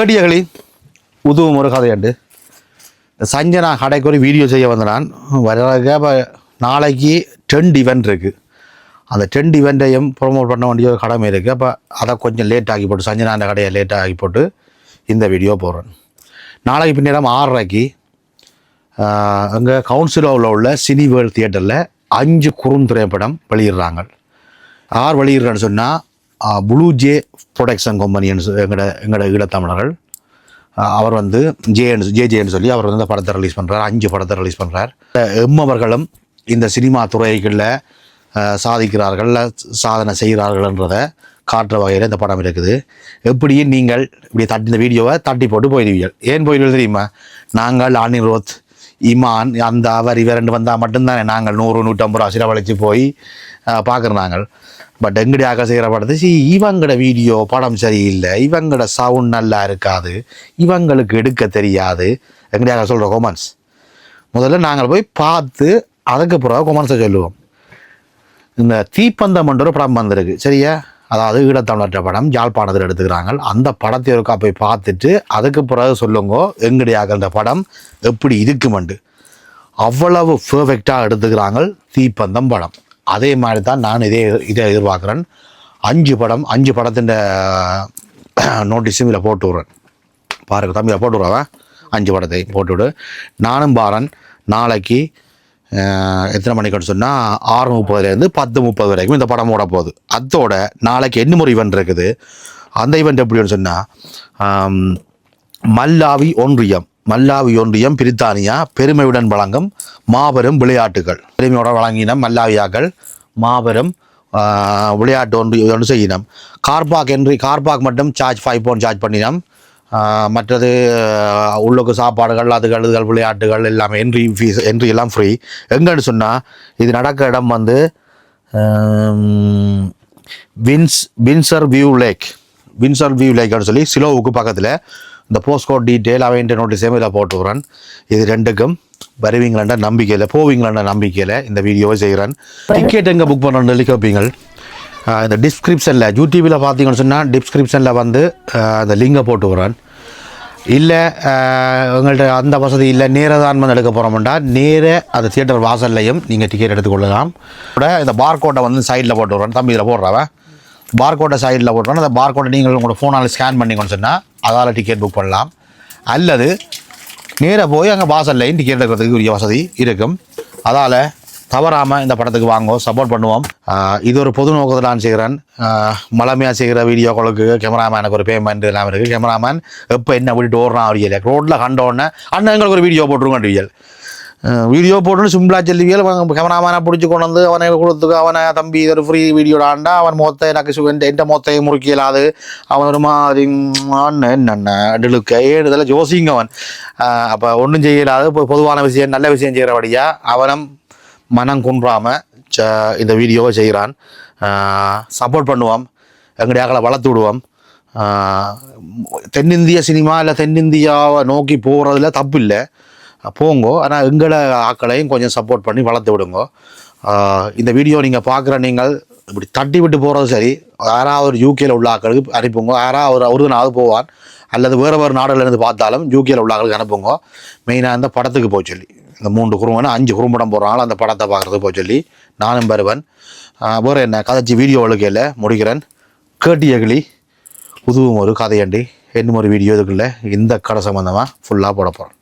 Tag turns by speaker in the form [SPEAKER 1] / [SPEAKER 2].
[SPEAKER 1] கேடியகளி உதவும் ஒரு கதையாண்டு சஞ்சனா கடைக்கு ஒரு வீடியோ செய்ய வந்த நான் வர நாளைக்கு டென்ட் இவெண்ட் இருக்குது அந்த டென்ட் இவெண்ட்டையும் ப்ரொமோட் பண்ண வேண்டிய ஒரு கடமை இருக்குது அப்போ அதை கொஞ்சம் லேட் ஆகி போட்டு சஞ்சனா அந்த கடையை லேட் ஆகி போட்டு இந்த வீடியோ போடுறேன். நாளைக்கு பின்னேரம் ஆறரைக்கு அங்கே கவுன்சிலோவில் உள்ள சினி வேர்ல்ட் தியேட்டரில் அஞ்சு குறுந்திரைப்படம் வெளியிடுறாங்க. ஆறு வெளியிடுறேன்னு சொன்னால் ப்ளூ ஜே ப்ரொடக்ஷன் கம்பெனின்னு எங்களோட எங்களோட ஈழத்தமிழர்கள். அவர் வந்து ஜேன்னு ஜே ஜேன்னு சொல்லி அவர் வந்து இந்த படத்தை ரிலீஸ் பண்ணுறார் அஞ்சு படத்தை ரிலீஸ் பண்ணுறார் எம் அவர்களும் இந்த சினிமா துறைகளில் சாதிக்கிறார்கள் சாதனை செய்கிறார்கள்ன்றதை காட்டுற வகையில் இந்த படம் இருக்குது. எப்படியும் நீங்கள் இப்படி தட்டி இந்த வீடியோவை தட்டி போட்டு போயிடுவீர்கள். ஏன் போயிடுவீர்கள் தெரியுமா? நாங்கள் அனிரோத் இமான் அந்த அவர் இவர் ரெண்டு வந்தால் மட்டும்தானே. நாங்கள் நூறு நூற்றம்பது ரூபா செலவழித்து போய் பார்க்குறோம் நாங்கள். பட் எங்கடியாக செய்கிற படத்தை? சி இவங்கட வீடியோ படம் சரியில்லை. இவங்கட சவுண்ட் நல்லா இருக்காது. இவங்களுக்கு எடுக்க தெரியாது. எங்கடியாக சொல்கிற கொமன்ஸ் முதல்ல நாங்கள் போய் பார்த்து அதுக்கு பிறகு கொமன்ஸை சொல்லுவோம். இந்த தீப்பந்தம் ஒரு படம் வந்திருக்கு. சரியா? அதாவது ஈழத்தமிழற்ற படம் யாழ்ப்பாணத்தில் எடுத்துக்கிறாங்க. அந்த படத்தை ஒருக்கா போய் பார்த்துட்டு அதுக்கு பிறகு சொல்லுங்க எங்கடியாக அந்த படம் எப்படி இருக்குமெண்டு. அவ்வளவு பர்ஃபெக்டாக எடுத்துக்கிறாங்க தீப்பந்தம் படம். அதே மாதிரி தான் நான் இதே இதை எதிர்பார்க்குறேன். அஞ்சு படம் அஞ்சு படத்தின் நோட்டீஸும் இதில் போட்டு விட்றேன். பாருங்க தம்பி போட்டு விடுறவன் அஞ்சு படத்தை போட்டு விடு நானும் பாரன் நாளைக்கு எத்தனை மணிக்குன்னு சொன்னால் ஆறு முப்பதுலேருந்து பத்து முப்பது வரைக்கும் இந்த படம் ஓட போகுது. அதோட நாளைக்கு என்ன ஒரு ஈவெண்ட் இருக்குது? அந்த ஈவெண்ட் எப்படின்னு சொன்னால் மல்லாவி ஒன்றியம் மல்லாவி ஒன்றியம் பிரித்தானியா பெருமையுடன் வழங்கும் மாபெரும் விளையாட்டுகள். பெருமையோட வழங்கின மல்லாவியாக்கள் மாபெரும் விளையாட்டு ஒன்று ஒன்று செய்யினம். கார்பாக் என்று கார்பாக் மட்டும் சார்ஜ் ஃபைவ் பவுண்ட் சார்ஜ் பண்ணினோம். மற்றது உள்ளுக்கு சாப்பாடுகள் அதுகள் இதுகள் விளையாட்டுகள் எல்லாமே என்ட்ரி ஃபீஸ் என்ட்ரி எல்லாம் ஃப்ரீ எங்கன்னு சொன்னால் இது நடக்கிற இடம் வந்து wins Windsor view lake. Windsor view லேக்னு சொல்லி சிலோவுக்கு பக்கத்தில் இந்த போஸ்ட் கோட் டீட்டெயில் அவன் நோட்டீஸையும் இதில் போட்டு விட்றேன். இது ரெண்டுக்கும் வருவீங்களாண்ட நம்பிக்கையில் போவீங்களாண்ட நம்பிக்கையில் இந்த வீடியோவை செய்கிறேன். டிக்கெட் எங்கே புக் பண்ணணும்னு சொல்லி கேட்பீங்க ஆஹ் இந்த டிஸ்கிரிப்ஷனில் யூடியூபில் பார்த்தீங்கன்னு சொன்னால் டிஸ்கிரிப்ஷனில் வந்து அந்த லிங்கை போட்டு விட்றேன் இல்லை உங்கள்கிட்ட அந்த வசதி இல்லை நேராக தான் வந்து எடுக்க போகிறோம்டா நேரே அந்த தியேட்டர் வாசல்லையும் நீங்கள் டிக்கெட் எடுத்துக்கொள்ளலாம் கூட இந்த பார்கோட்டை வந்து சைடில் போட்டு விட்றேன் தம்பி இதில் போடுறவன் பார்கோட்டை சைடில் போட்டுறோம் அந்த பார்கோட்டை நீங்கள் உங்களோட ஃபோனால் ஸ்கேன் பண்ணிக்கணும்னு சொன்னால் அதால் டிக்கெட் புக் பண்ணலாம். அல்லது நேராக போய் அங்கே வாசல்லையும் டிக்கெட் எடுக்கிறதுக்கு உரிய வசதி இருக்கும். அதால் தவறாமல் இந்த படத்துக்கு வாங்குவோம் சப்போர்ட் பண்ணுவோம். இது ஒரு பொது நோக்கத்தில் நான் செய்கிறேன். மலமையாக செய்கிற வீடியோக்களுக்கு கேமராமேனுக்கு ஒரு பேமெண்ட் எல்லாம் இருக்குது கேமராமேன் எப்போ என்ன விட்டுட்டு ஓடுறான் அவரியல் ரோட்டில் கண்ட உடனே அண்ணன் எங்களுக்கு ஒரு வீடியோ போட்டுருங்க வீடியோ போட்டுன்னு சிம்பிளாக சொல்லுவியல் கேமராமேனை பிடிச்சி கொண்டு வந்து அவனை கொடுத்துக்க அவனை தம்பி இது ஒரு ஃப்ரீ வீடியோ ஆண்டா அவன் மொத்த எனக்கு சு- எந்த மொத்தையும் மொத்தையை முறுக்கியலாது. அவன் ஒரு மாதிரி என்னென்ன டிலுக்க ஏழு இதெல்லாம் ஜோசிங்க அவன். அப்போ ஒன்றும் செய்யலாது. பொதுவான விஷயம் நல்ல விஷயம் செய்கிறபடியா அவனும் மனம் குன்றாமல் ச இந்த வீடியோவை செய்கிறான். சப்போர்ட் பண்ணுவோம் எங்கடையாக்களை வளர்த்து விடுவோம் தென்னிந்திய சினிமா இல்லை தென்னிந்தியாவை நோக்கி போகிறதுல தப்பு இல்லை போங்கோ. ஆனால் எங்களை ஆக்களையும் கொஞ்சம் சப்போர்ட் பண்ணி வளர்த்து விடுங்கோ. இந்த வீடியோ நீங்கள் பார்க்குற நீங்கள் இப்படி தட்டி விட்டு போகிறது சரி. யாராவது ஒரு யூகேயில் உள்ள ஆக்களுக்கு அனுப்புங்க. யாராவது ஒரு ஒருவனாவது போவான். அல்லது வேறு வேறு நாடுகளிலேருந்து இருந்து பார்த்தாலும் யூகேயில் உள்ள ஆக்களுக்கு அனுப்புங்க. மெயினாக இந்த படத்துக்கு போக சொல்லி. இந்த மூன்று குறும்படம் அஞ்சு குறும்படம் போடுறாங்களோ அந்த படத்தை பார்க்குறதுக்கு போக சொல்லி நானும் வருவன். அப்புறம் என்ன? கதைச்சி வீடியோ ஒழுக்கையில் முடிக்கிறேன். கேட்டியகளி புதுவும் ஒரு கதையண்டி. இன்னும் ஒரு வீடியோ இதுக்குள்ளே இந்த கடை சம்மந்தமாக ஃபுல்லாக போட போகிறேன்